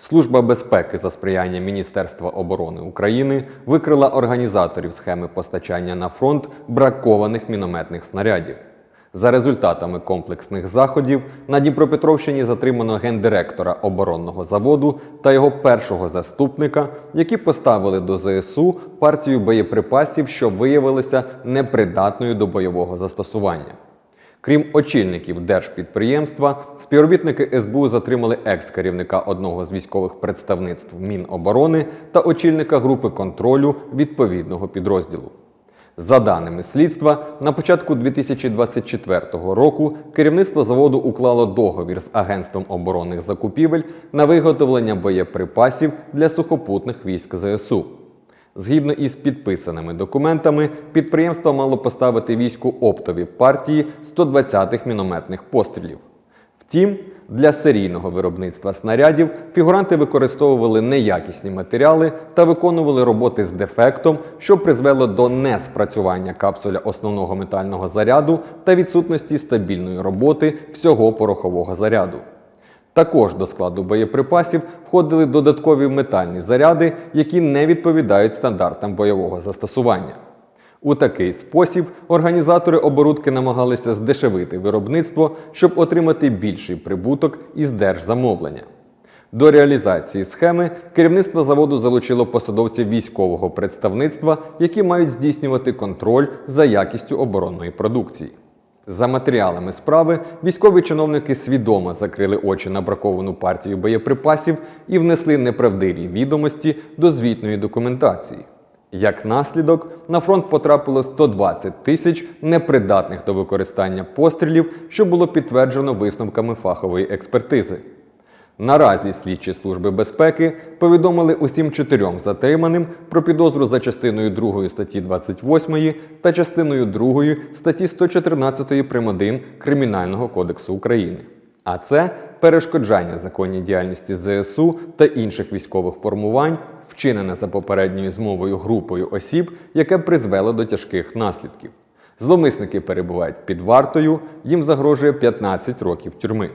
Служба безпеки за сприяння Міністерства оборони України викрила організаторів схеми постачання на фронт бракованих мінометних снарядів. За результатами комплексних заходів на Дніпропетровщині затримано гендиректора оборонного заводу та його першого заступника, які поставили до ЗСУ партію боєприпасів, що виявилися непридатною до бойового застосування. Крім очільників держпідприємства, співробітники СБУ затримали екс-керівника одного з військових представництв Міноборони та очільника групи контролю відповідного підрозділу. За даними слідства, на початку 2024 року керівництво заводу уклало договір з Агентством оборонних закупівель на виготовлення боєприпасів для сухопутних військ ЗСУ. Згідно із підписаними документами, підприємство мало поставити війську оптові партії 120-х мінометних пострілів. Втім, для серійного виробництва снарядів фігуранти використовували неякісні матеріали та виконували роботи з дефектом, що призвело до неспрацювання капсуля основного метального заряду та відсутності стабільної роботи всього порохового заряду. Також до складу боєприпасів входили додаткові метальні заряди, які не відповідають стандартам бойового застосування. У такий спосіб організатори оборудки намагалися здешевити виробництво, щоб отримати більший прибуток із держзамовлення. До реалізації схеми керівництво заводу залучило посадовців військового представництва, які мають здійснювати контроль за якістю оборонної продукції. За матеріалами справи військові чиновники свідомо закрили очі на браковану партію боєприпасів і внесли неправдиві відомості до звітної документації. Як наслідок, на фронт потрапило 120 тисяч непридатних до використання пострілів, що було підтверджено висновками фахової експертизи. Наразі слідчі служби безпеки повідомили усім чотирьом затриманим про підозру за частиною 2 статті 28 та частиною 2 статті 114 прим. 1 Кримінального кодексу України. А це перешкоджання законній діяльності ЗСУ та інших військових формувань, вчинене за попередньою змовою групою осіб, яке призвело до тяжких наслідків. Зловмисники перебувають під вартою, їм загрожує 15 років тюрми.